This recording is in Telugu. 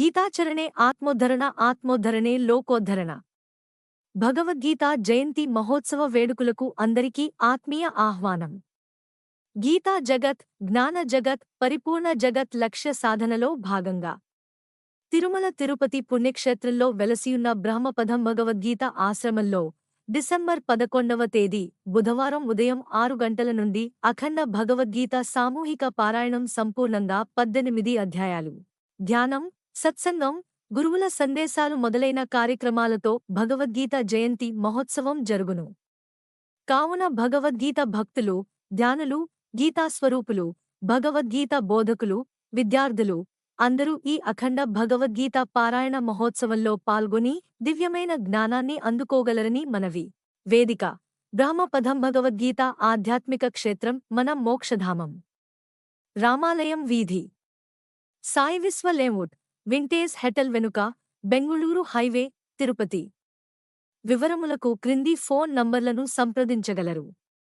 గీతాచరణే ఆత్మోద్ధరణ ఆత్మోద్ధరణే లోకోద్ధరణ. భగవద్గీత జయంతి మహోత్సవ వేడుకలకు అందరికీ ఆత్మీయ ఆహ్వానం. గీతా జగత్ జ్ఞాన జగత్ పరిపూర్ణ జగత్ లక్ష్య సాధనలో భాగంగా. తిరుమల తిరుపతి పుణ్యక్షేత్రంలో వెలసియున్న బ్రహ్మపదం భగవద్గీత ఆశ్రమంలో డిసెంబర్ పదకొండవ తేదీ బుధవారం ఉదయం ఆరు గంటల నుండి అఖండ భగవద్గీత సామూహిక పారాయణం సంపూర్ణంగా పద్దెనిమిది అధ్యాయాలు. ధ్యానం సత్సంగం గురువుల సందేశాలు మొదలైన కార్యక్రమాలతో భగవద్గీత జయంతి మహోత్సవం జరుగును. కావున భగవద్గీత భక్తులు ధ్యానులు గీతాస్వరూపులు భగవద్గీత బోధకులు విద్యార్థులు అందరూ ఈ అఖండ భగవద్గీత పారాయణ మహోత్సవంలో పాల్గొని దివ్యమైన జ్ఞానాన్ని అందుకోగలరని మనవి. వేదిక బ్రహ్మపదం భగవద్గీత ఆధ్యాత్మిక క్షేత్రం మన మోక్షధామం. రామాలయం వీధి. సాయి విశ్వ వింటేజ్ హెటల్ వెనుక బెంగుళూరు హైవే తిరుపతి. వివరములకు క్రింది ఫోన్ నంబర్లను సంప్రదించగలరు.